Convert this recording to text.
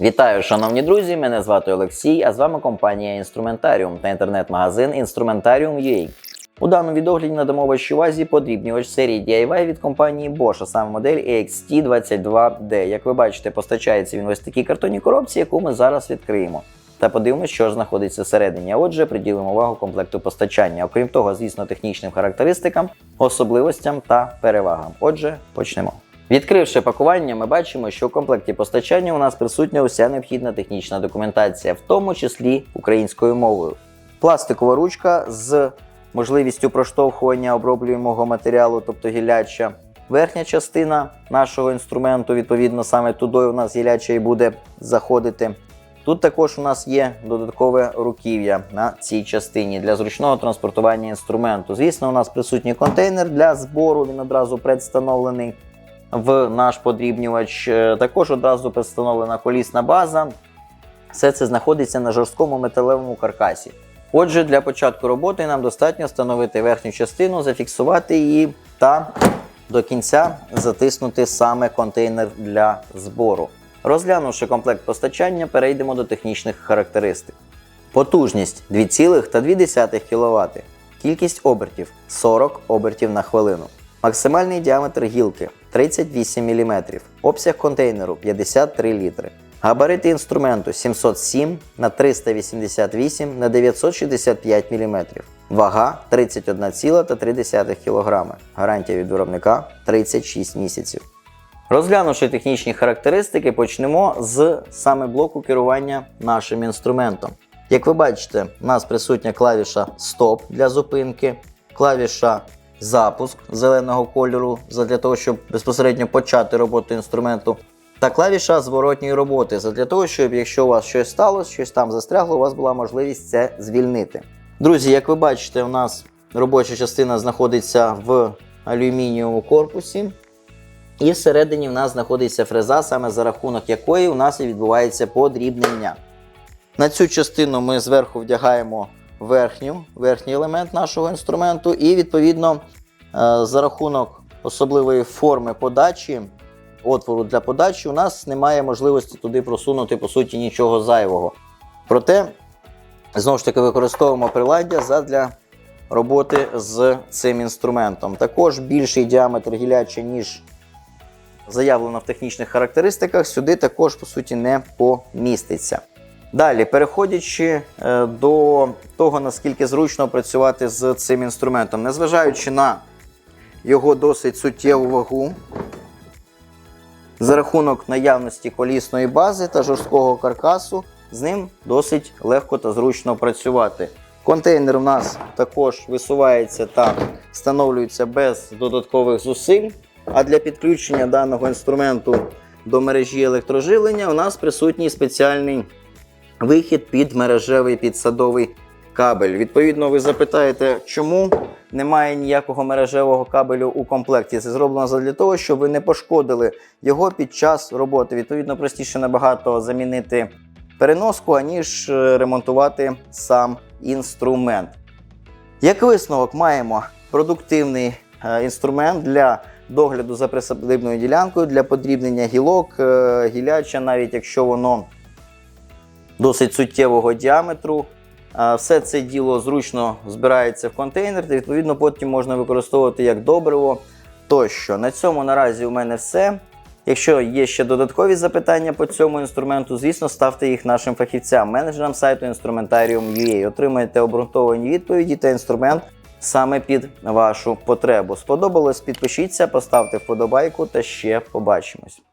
Вітаю, шановні друзі! Мене звати Олексій, а з вами компанія Інструментаріум та інтернет-магазин Інструментаріум.ua. У даному відогляді надамо вашій увазі подрібнювач серії DIY від компанії Bosch, а саме модель EXT22D. Як ви бачите, постачається він ось такій картонній коробці, яку ми зараз відкриємо. Та подивимось, що ж знаходиться всередині. А отже, приділимо увагу комплекту постачання. Окрім того, звісно, технічним характеристикам, особливостям та перевагам. Отже, почнемо. Відкривши пакування, ми бачимо, що у комплекті постачання у нас присутня уся необхідна технічна документація, в тому числі українською мовою. Пластикова ручка з можливістю проштовхування оброблюємого матеріалу, тобто гіляча. Верхня частина нашого інструменту, відповідно, саме туди у нас гіляча і буде заходити. Тут також у нас є додаткове руків'я на цій частині для зручного транспортування інструменту. Звісно, у нас присутній контейнер для збору, він одразу предстановлений в наш подрібнювач. Е, Також одразу представлена колісна база. Все це знаходиться на жорсткому металевому каркасі. Отже, для початку роботи нам достатньо встановити верхню частину, зафіксувати її та до кінця затиснути саме контейнер для збору. Розглянувши комплект постачання, перейдемо до технічних характеристик. Потужність 2,2 кВт. Кількість обертів 40 обертів на хвилину. Максимальний діаметр гілки 38 мм. Обсяг контейнеру 53 літри. Габарити інструменту 707 на 388 на 965 мм. Вага 31,3 кг. Гарантія від виробника 36 місяців. Розглянувши технічні характеристики, почнемо з саме блоку керування нашим інструментом. Як ви бачите, у нас присутня клавіша Стоп для зупинки, клавіша Запуск зеленого кольору для того, щоб безпосередньо почати роботу інструменту. Та клавіша зворотньої роботи для того, щоб якщо у вас щось сталося, щось там застрягло, у вас була можливість це звільнити. Друзі, як ви бачите, у нас робоча частина знаходиться в алюмінієвому корпусі. І всередині в нас знаходиться фреза, саме за рахунок якої у нас і відбувається подрібнення. На цю частину ми зверху вдягаємо верхню, верхній елемент нашого інструменту, і відповідно е, за рахунок особливої форми подачі, отвору для подачі, у нас немає можливості туди просунути по суті нічого зайвого. Проте, знову ж таки, використовуємо приладдя задля роботи з цим інструментом. Також більший діаметр гіляча, ніж заявлено в технічних характеристиках, сюди також по суті не поміститься. Далі, переходячи е, до того, наскільки зручно працювати з цим інструментом, незважаючи на його досить суттєву вагу, за рахунок наявності колісної бази та жорсткого каркасу, з ним досить легко та зручно працювати. Контейнер у нас також висувається та встановлюється без додаткових зусиль. А для підключення даного інструменту до мережі електроживлення у нас присутній спеціальний вихід під мережевий підсадовий кабель. Відповідно, ви запитаєте, чому немає ніякого мережевого кабелю у комплекті. Це зроблено для того, щоб ви не пошкодили його під час роботи. Відповідно, простіше набагато замінити переноску, аніж е, ремонтувати сам інструмент. Як висновок, маємо продуктивний е, інструмент для догляду за присадибною ділянкою, для подрібнення гілок, е, гіляча, навіть якщо воно досить суттєвого діаметру. Все це діло зручно збирається в контейнер, та відповідно потім можна використовувати як добриво тощо. На цьому наразі у мене все. Якщо є ще додаткові запитання по цьому інструменту, звісно, ставте їх нашим фахівцям, менеджерам сайту Instrumentarium.ua. Отримаєте обґрунтовані відповіді та інструмент саме під вашу потребу. Сподобалось? Підпишіться, поставте вподобайку та ще побачимось.